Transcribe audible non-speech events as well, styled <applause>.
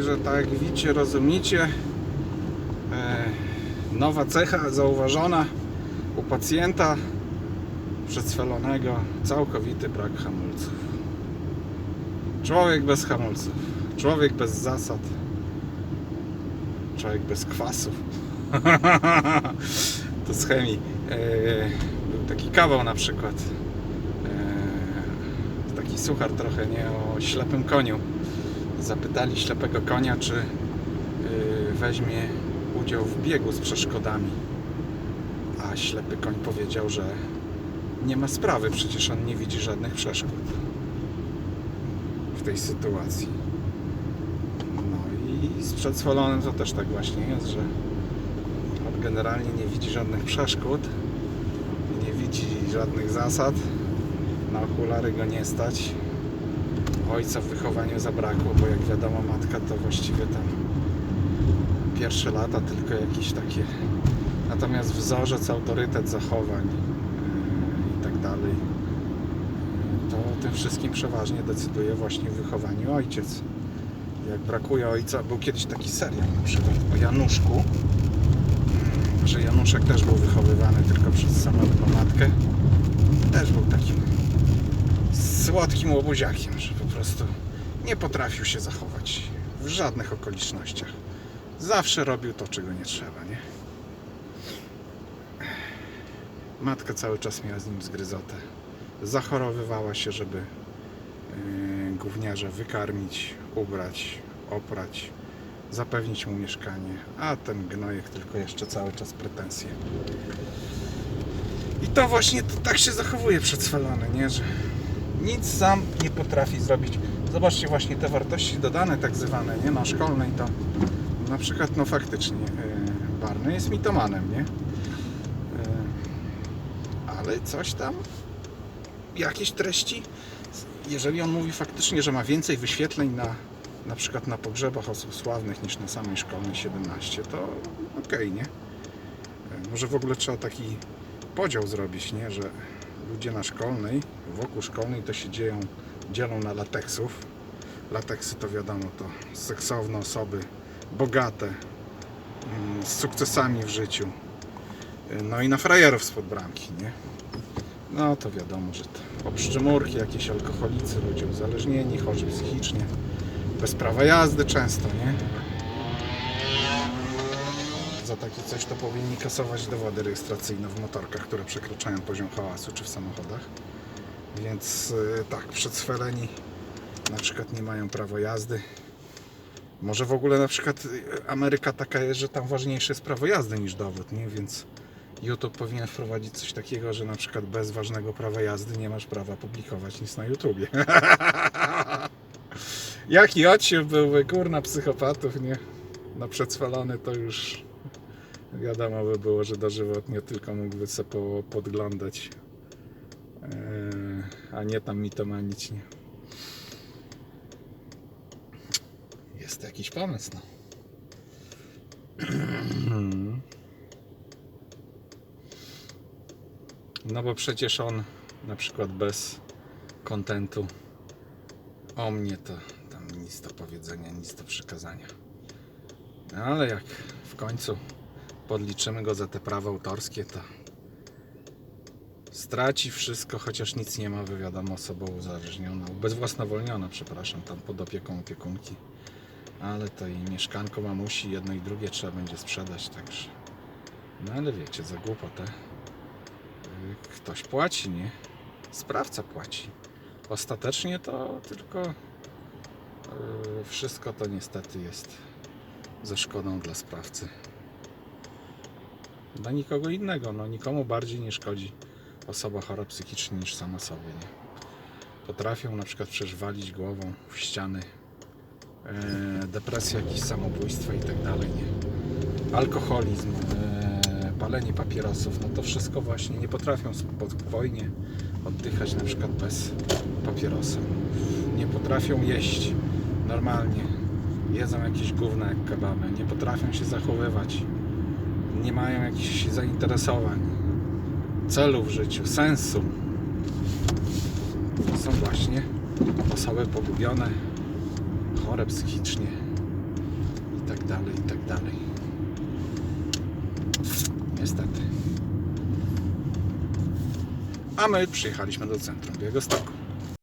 Że tak widzicie, rozumiecie, e, nowa cecha zauważona u pacjenta przedswalonego, całkowity brak hamulców. Człowiek bez hamulców, człowiek bez zasad, człowiek bez kwasów. <laughs> to z chemii. E, był taki kawał na przykład, e, taki suchar trochę, nie, o ślepym koniu zapytali ślepego konia, czy y, weźmie udział w biegu z przeszkodami. A ślepy koń powiedział, że nie ma sprawy, przecież on nie widzi żadnych przeszkód w tej sytuacji. No i z przedswolonym to też tak właśnie jest, że on generalnie nie widzi żadnych przeszkód, nie widzi żadnych zasad, na okulary go nie stać, ojca w wychowaniu zabrakło, bo jak wiadomo matka to właściwie tam pierwsze lata tylko jakieś takie. Natomiast wzorzec, autorytet zachowań yy, i tak dalej to tym wszystkim przeważnie decyduje właśnie w wychowaniu ojciec. Jak brakuje ojca, był kiedyś taki serial na przykład o Januszku yy, że Januszek też był wychowywany tylko przez samotną matkę. Też był takim słodkim łobuziakiem, że po prostu nie potrafił się zachować w żadnych okolicznościach. Zawsze robił to, czego nie trzeba, nie? Matka cały czas miała z nim zgryzotę. Zachorowywała się, żeby yy, gówniarza wykarmić, ubrać, oprać, zapewnić mu mieszkanie, a ten gnojek tylko jeszcze cały czas pretensje. I to właśnie to tak się zachowuje przedswalony, nie? Że nic sam nie potrafi zrobić. Zobaczcie właśnie te wartości dodane, tak zwane, nie? Na szkolnej to na przykład, no faktycznie yy, Barney jest mitomanem, nie? Yy, ale coś tam, jakieś treści, jeżeli on mówi faktycznie, że ma więcej wyświetleń na na przykład na pogrzebach osób sławnych niż na samej szkolnej 17, to okej, nie? Yy, Może w ogóle trzeba taki podział zrobić, nie? Że ludzie na szkolnej, wokół szkolnej to się dzieją, dzielą na lateksów. Lateksy to wiadomo, to seksowne osoby, bogate, mm, z sukcesami w życiu. No i na frajerów spod bramki, nie? No to wiadomo, że to obszczymurki, jakieś alkoholicy, ludzie uzależnieni, chorzy psychicznie, bez prawa jazdy często, nie? Za takie coś to powinni kasować dowody rejestracyjne w motorkach, które przekraczają poziom hałasu czy w samochodach. Więc yy, tak, przedsweleni na przykład nie mają prawa jazdy. Może w ogóle na przykład yy, Ameryka taka jest, że tam ważniejsze jest prawo jazdy niż dowód, nie? Więc YouTube powinien wprowadzić coś takiego, że na przykład bez ważnego prawa jazdy nie masz prawa publikować nic na YouTubie. <laughs> Jaki odsił byłby, kurna, psychopatów, nie? No przedswalony to już wiadomo by było, że dożywotnie tylko mógłby sobie po, podglądać, Eee, a nie tam mitomanić, nie? Jest jakiś pomysł, no. <clears throat> No bo przecież on na przykład bez kontentu o mnie to tam nic do powiedzenia, nic do przekazania. No ale jak w końcu podliczymy go za te prawa autorskie, to straci wszystko, chociaż nic nie ma, wiadomo, osobą uzależnioną, bezwłasnowolniona, przepraszam, tam pod opieką opiekunki. Ale to i mieszkanko mamusi, jedno i drugie trzeba będzie sprzedać, także. No ale wiecie, za głupotę y, ktoś płaci, nie? Sprawca płaci. Ostatecznie to tylko y, wszystko to niestety jest ze szkodą dla sprawcy. Dla nikogo innego, no nikomu bardziej nie szkodzi osoba chora psychicznie niż sama sobie. Nie? Potrafią na przykład przecież walić głową w ściany, e, depresja, jakieś samobójstwa i tak dalej. Nie? Alkoholizm, e, palenie papierosów, no to wszystko właśnie nie potrafią spokojnie oddychać na przykład bez papierosa. Nie potrafią jeść normalnie. Jedzą jakieś gówna jak kebaby. Nie potrafią się zachowywać. Nie mają jakichś zainteresowań, celu w życiu, sensu. To są właśnie osoby pogubione, chore psychicznie, dalej, i tak dalej. Niestety. A my przyjechaliśmy do centrum Białegostoku.